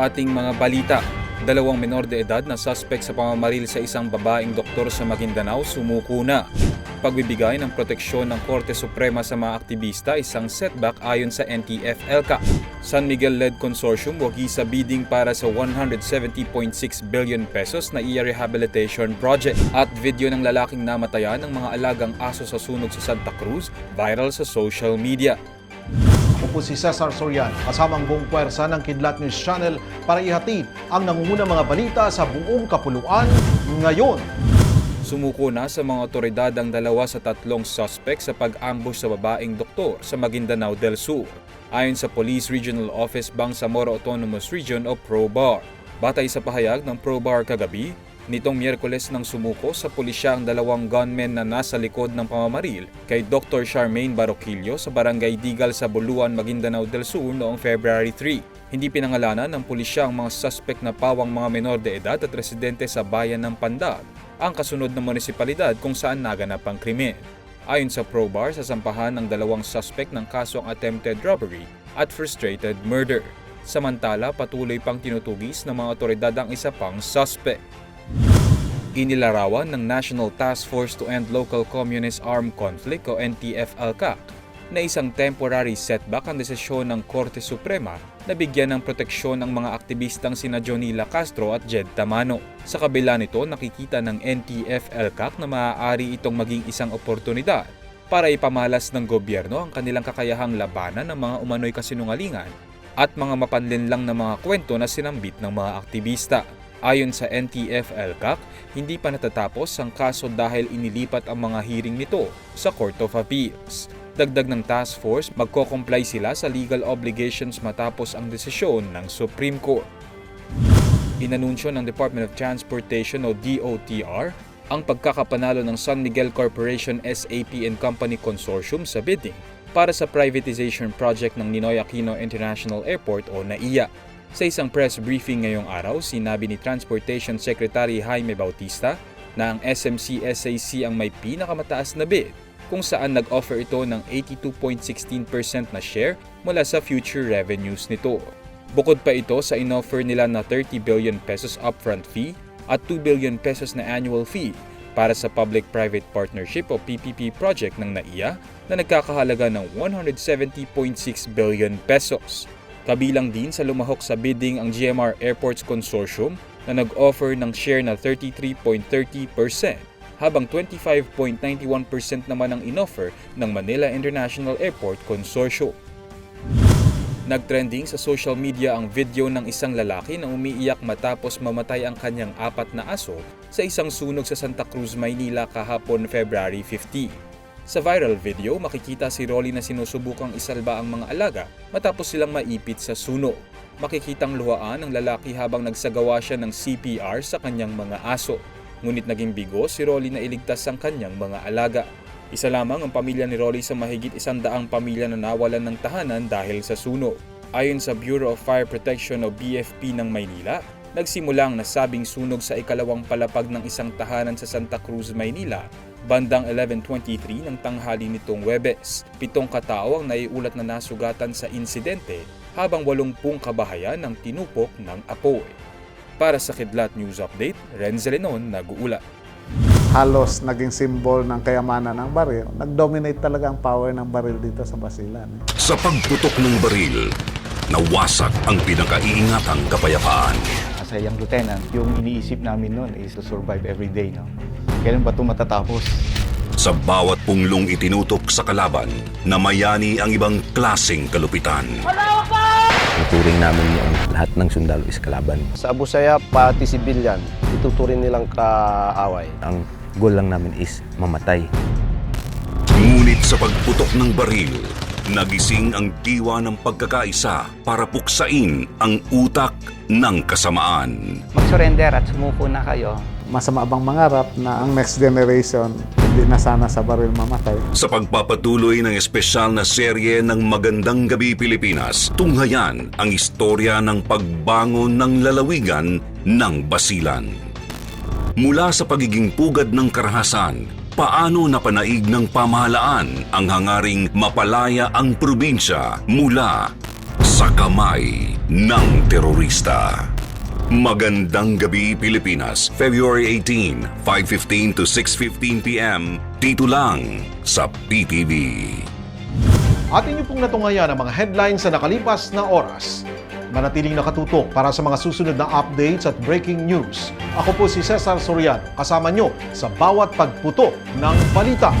Ating mga balita, dalawang menor de edad na suspect sa pamamaril sa isang babaeng doktor sa Maguindanao sumuko na. Pagbibigay ng proteksyon ng Korte Suprema sa mga aktivista isang setback ayon sa NTF-ELCA. San Miguel-led consortium wagi sa bidding para sa 170.6 billion pesos na EA Rehabilitation Project at video ng lalaking namatayan ng mga alagang aso sa sunog sa Santa Cruz viral sa social media. Ako po si Cesar Sorian, kasama buong puwersa ng Kidlat News Channel para ihatid ang nangungunang mga balita sa buong kapuluan ngayon. Sumuko na sa mga otoridad ang dalawa sa tatlong suspect sa pag-ambush sa babaeng doktor sa Maguindanao del Sur. Ayon sa Police Regional Office Bangsamoro Autonomous Region o PROBAR. Batay sa pahayag ng PROBAR kagabi, nitong Miyerkules nang sumuko sa pulisya ang dalawang gunmen na nasa likod ng pamamaril kay Dr. Charmaine Baroquillo sa Barangay Digal sa Buluan, Maguindanao del Sur noong February 3. Hindi pinangalanan ng pulisya ang mga suspect na pawang mga menor de edad at residente sa bayan ng Pandag, ang kasunod na munisipalidad kung saan naganap ang krimen. Ayon sa ProBar, sasampahan ng dalawang suspect ng kasong attempted robbery at frustrated murder. Samantala, patuloy pang tinutugis ng mga otoridad ang isa pang suspect. Inilarawan ng National Task Force to End Local Communist Armed Conflict o NTF-ALCAC na isang temporary setback ang desisyon ng Korte Suprema na bigyan ng proteksyon ang mga aktivistang sina Jonila Castro at Jed Tamano. Sa kabila nito, nakikita ng NTF-ELCAC na maaari itong maging isang oportunidad para ipamalas ng gobyerno ang kanilang kakayahang labanan ng mga umano'y kasinungalingan at mga mapanlinlang na mga kwento na sinambit ng mga aktivista. Ayon sa NTF-ELCAC, hindi pa natatapos ang kaso dahil inilipat ang mga hearing nito sa Court of Appeals. Dagdag ng task force, magko-comply sila sa legal obligations matapos ang desisyon ng Supreme Court. Inanunsyo ng Department of Transportation o DOTR ang pagkakapanalo ng San Miguel Corporation SAP and Company Consortium sa bidding para sa privatization project ng Ninoy Aquino International Airport o NAIA. Sa isang press briefing ngayong araw, sinabi ni Transportation Secretary Jaime Bautista na ang SMC SAC ang may pinakamataas na bid kung saan nag-offer ito ng 82.16% na share mula sa future revenues nito. Bukod pa ito sa inoffer nila na 30 billion pesos upfront fee at 2 billion pesos na annual fee para sa Public-Private Partnership o PPP project ng NAIA na nagkakahalaga ng 170.6 billion pesos. Kabilang din sa lumahok sa bidding ang GMR Airports Consortium na nag-offer ng share na 33.30% habang 25.91% naman ang inoffer ng Manila International Airport Consortium. Nagtrending sa social media ang video ng isang lalaki na umiiyak matapos mamatay ang kanyang apat na aso sa isang sunog sa Santa Cruz, Maynila kahapon February 50. Sa viral video, makikita si Rolly na sinusubukang isalba ang mga alaga matapos silang maipit sa sunog. Makikitang luhaan ng lalaki habang nagsagawa siya ng CPR sa kanyang mga aso. Ngunit naging bigo si Rolly na iligtas ang kanyang mga alaga. Isa lamang ang pamilya ni Rolly sa mahigit isandaang pamilya na nawalan ng tahanan dahil sa sunog. Ayon sa Bureau of Fire Protection o BFP ng Maynila, nagsimula ang nasabing sunog sa ikalawang palapag ng isang tahanan sa Santa Cruz, Maynila, bandang 11.23 ng tanghali nitong Webes. Pitong katao ang naiulat na nasugatan sa insidente habang 80 kabahayan ang tinupok ng apoy. Para sa Kidlat News Update, Renzo Lenon nag-uula. halos naging symbol ng kayamanan ng baril. Nag-dominate talaga ang power ng baril dito sa Basilan. eh. Sa pagputok ng baril, nawasak ang pinakaiingatang kapayapaan. As a young lieutenant, yung iniisip namin noon is to survive every day. No? Kailan ba ito matatapos? Sa bawat punglong itinutok sa kalaban, namayani ang ibang klasing kalupitan. Tuturing namin yung lahat ng sundalo is kalaban. Sa Abu Sayyaf, pati sibilyan, ituturing nilang kaaway. Ang goal lang namin is mamatay. Ngunit sa pagputok ng baril, nagising ang diwa ng pagkakaisa para puksain ang utak ng kasamaan. mag-surrender at sumuko na kayo. Masama bang mangarap na ang next generation hindi na sana sa baril mamatay? Sa pagpapatuloy ng espesyal na serye ng Magandang Gabi Pilipinas, tunghayan ang istorya ng pagbangon ng lalawigan ng Basilan. Mula sa pagiging pugad ng karahasan, paano napanaig ng pamahalaan ang hangaring mapalaya ang probinsya mula sa kamay ng terorista. Magandang gabi Pilipinas, February 18, 5.15 to 6.15 p.m. Dito lang sa PTV. At inyo pong natungayan ang mga headlines sa nakalipas na oras. Manatiling nakatutok para sa mga susunod na updates at breaking news. Ako po si Cesar Soriano, kasama nyo sa bawat pagputo ng balita.